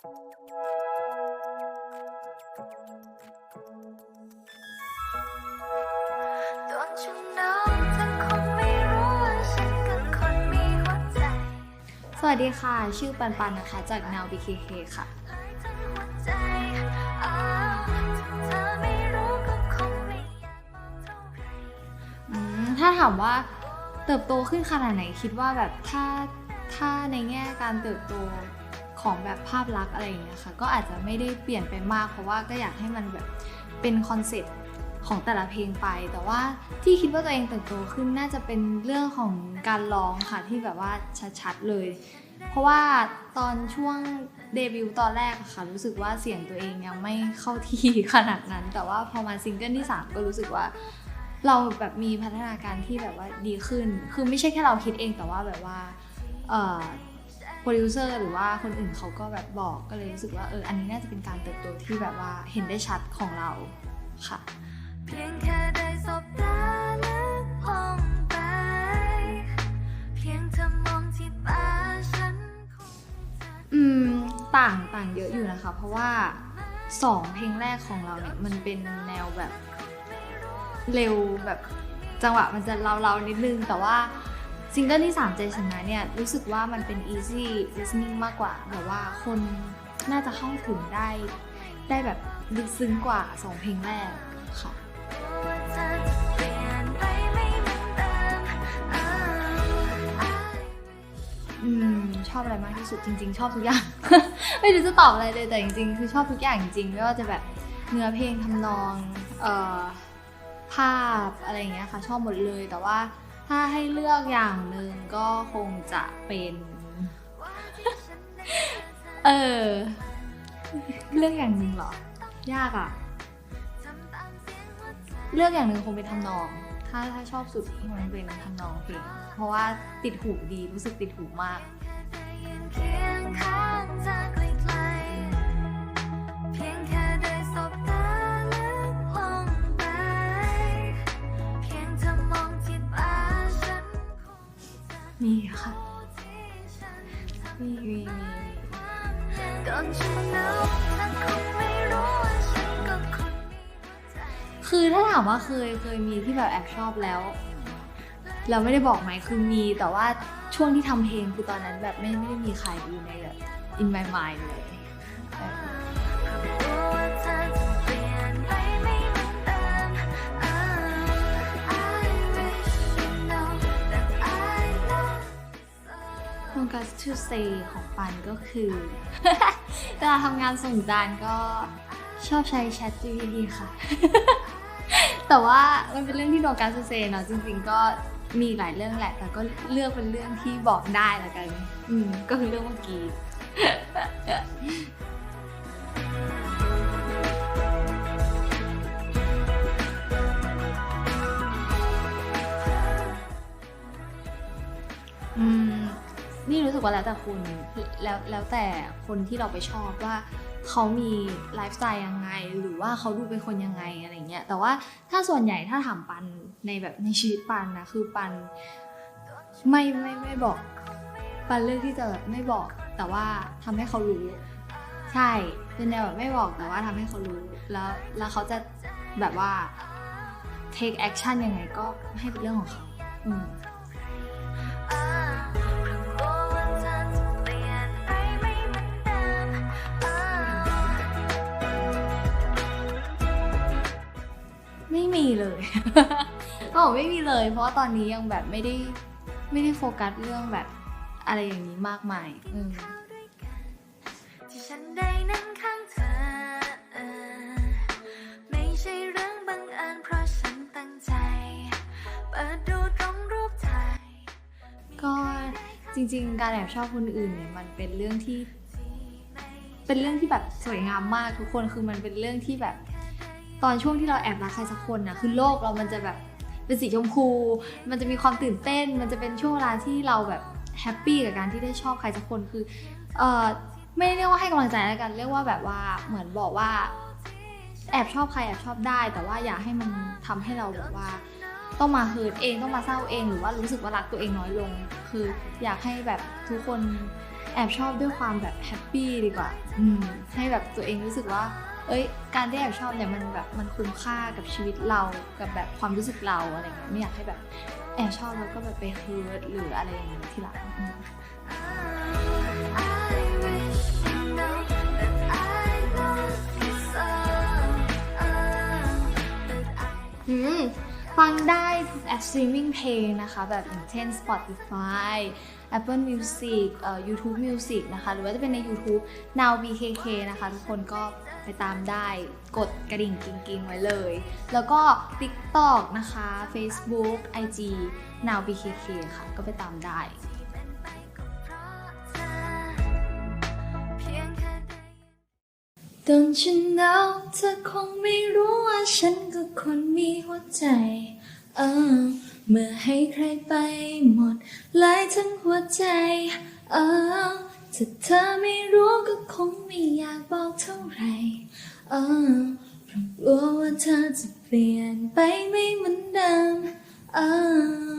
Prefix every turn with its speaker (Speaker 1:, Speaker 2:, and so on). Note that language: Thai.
Speaker 1: สวัสดีค่ะ ชื่อปันปันนะคะ จากแนว BKK ค่ะ
Speaker 2: หายทั้งหัวใจอ้าวถ้าเธอไม่รู้ก็คงไม่อยากบอกเท่าไหร่
Speaker 1: อืมถ้าถามว่าเติบโตขึ้นขนาดไหนคิดว่าแบบถ้าถ้าในแง่การเติบโต ของแบบภาพลักษณ์อะไรอย่างเงี้ยค่ะ ก็อาจจะไม่ได้เปลี่ยนไปมาก เพราะว่าก็อยากให้มันแบบเป็นคอนเซ็ปต์ของแต่ละเพลงไป แต่ว่าที่คิดว่าตัวเองเติบโตขึ้นน่าจะเป็นเรื่องของการร้องค่ะที่แบบว่าชัดๆเลย เพราะว่าตอนช่วงเดบิวต์ตอนแรกค่ะ รู้สึกว่าเสียงตัวเองยังไม่เข้าที่ขนาดนั้น แต่ว่าพอมาซิงเกิลที่ 3 ก็รู้สึกว่า เราแบบมีพัฒนาการที่แบบว่าดีขึ้น คือไม่ใช่แค่เราคิดเองแต่ว่าแบบว่า รดิวเซอร์หรือว่าคนอื่นเขาก็แบบบอกก็เลยรู้สึกว่าเอออันนี้น่าจะเป็นการเติบโตที่แบบว่าเห็นได้ชัดของเราค่ะ
Speaker 2: เพียงแค่ได้สบตาลึกลงไป เพียงเธอมองที่ตาฉันคงจะ
Speaker 1: อืมต่างต่างเยอะอยู่นะคะ เพราะว่าสองเพลงแรกของเราเนี่ยมันเป็นแนวแบบเร็วแบบจังหวะมันจะเราๆนิดนึง แต่ว่า ซิงเกิลที่ 3 ใจชนะเนี่ย รู้สึกว่ามันเป็น easy listening มากกว่า แบบว่าคนน่าจะเข้าถึงได้ ได้แบบลึกซึ้งกว่า 2 เพลงแรกค่ะ
Speaker 2: อือนเดิม
Speaker 1: ชอบอะไรมากที่สุดจริง ๆ ชอบทุกอย่าง ไม่รู้จะตอบอะไรเลยแต่จริงๆ คือชอบทุกอย่างจริงไม่ว่าจะแบบเนื้อเพลงทำนองเอ่อภาพอะไรอย่างเงี้ยค่ะ ชอบหมดเลยแต่ว่า ถ้าให้เลือกอย่างหนึ่งก็คงจะเป็น เออ เลือกอย่างหนึ่งเหรอ ยากอะ
Speaker 2: ทำตามเสียงหัวใจ
Speaker 1: เลือกอย่างหนึ่งคงเป็นทำนอง ถ้าถ้าชอบสุดคงเป็นทำนองเพลง เพราะว่าติดหูดีรู้สึกติดหูมาก
Speaker 2: มี
Speaker 1: มีคือถ้าถามว่าเคยเคยมีที่แบบแอบชอบแล้ว เราไม่ได้บอกไหมคือมีแต่ว่าช่วงที่ทำเพลงคือตอนนั้นแบบไม่ไม่ได้มีใครอยู่ในแบบ in my mind เลย โฟกัส to say ของปันก็คือเวลาทำงานส่งจานก็ชอบใช้ Chat GPT ค่ะ แต่ว่ามันเป็นเรื่องที่โดกัสเซเนาะจริงๆก็มีหลายเรื่องแหละ แต่ก็เลือกเป็นเรื่องที่บอกได้ละกัน อืม ก็คือเรื่องเมื่อกี้ สึกว่าแล้วแต่คุณแล้วแล้วแต่คนที่เราไปชอบว่าเขามีไลฟ์สไตล์ยังไง หรือว่าเขาดูเป็นคนยังไงอะไรเงี้ยแต่ว่าถ้าส่วนใหญ่ถ้าถามปันในแบบในชีวิตปันนะคือปันไม่ไม่ไม่บอก ปันเลือกที่จะแบบไม่บอก แต่ว่าทำให้เขารู้ ใช่เป็นแนวแบบไม่บอกแต่ว่าทำให้เขารู้แล้วแล้วเขาจะแบบว่า take action ยังไงก็ให้เป็นเรื่องของเขาอืม ก็บอกไม่มีเลย เพราะว่าตอนนี้ยังแบบไม่ได้ไม่ได้โฟกัสเรื่องแบบอะไรอย่างนี้มากมายอืม
Speaker 2: ที่ฉันได้นั่งข้างเธอเออไม่ใช่เรื่องบังเอิญเพราะฉันตั้งใจ เปิดดูตรงรูปถ่าย
Speaker 1: ก็จริง ๆ การแอบชอบคนอื่นเนี่ยมันเป็นเรื่องที่ เป็นเรื่องที่แบบสวยงามมากทุกคนคือมันเป็นเรื่องที่แบบ ตอนช่วงที่เราแอบรักใครสักคนนะคือโลกเรามันจะแบบเป็นสีชมพู มันจะมีความตื่นเต้น มันจะเป็นช่วงเวลาที่เราแบบแฮปปี้กับการที่ได้ชอบใครสักคนคือเออไม่เรียกว่าให้กำลังใจแล้วกันเรียกว่าแบบว่าเหมือนบอกว่า แอบชอบใครแอบชอบได้ แต่ว่าอย่าให้มันทำให้เราแบบว่า ต้องมาเฮิร์ตเองต้องมาเศร้าเองหรือว่ารู้สึกว่ารักตัวเองน้อยลง คืออยากให้แบบทุกคนแแอบชอบด้วยความแบบแฮปปี้ดีกว่า อืม ให้แบบตัวเองรู้สึกว่า เอ้ย การที่แอบชอบเนี่ยมันแบบมันคุ้มค่ากับชีวิตเรากับแบบความรู้สึกเราอะไรเงี้ยไม่อยากให้แบบแอบชอบแล้วก็แบบไปเฮิร์ตหรืออะไรอย่างเงี้ยทีหลัง ฟังได้แอปสตรีมมิ่งเพลงนะคะแบบอย่างเช่น Spotify Apple Music เอ่อ YouTube Music นะคะ หรือว่าจะเป็นใน YouTube Now BKK นะคะ ทุกคนก็ไปตามได้กดกระดิ่งกิ้งๆไว้เลย แล้วก็ TikTok นะคะ Facebook IG Now BKK ค่ะ ก็ไปตาม
Speaker 2: ได้
Speaker 1: Don't you know เธอคงไม่รู้ว่าฉันก็คนมีหัวใจ เออ เมื่อให้ใครไปหมดเลยทั้งหัวใจ เออถ้าเธอไม่รู้ก็คงไม่อยากบอกเท่าไหร่ เออเพราะกลัวว่าเธอจะเปลี่ยนไปไม่เหมือนเดิม เออ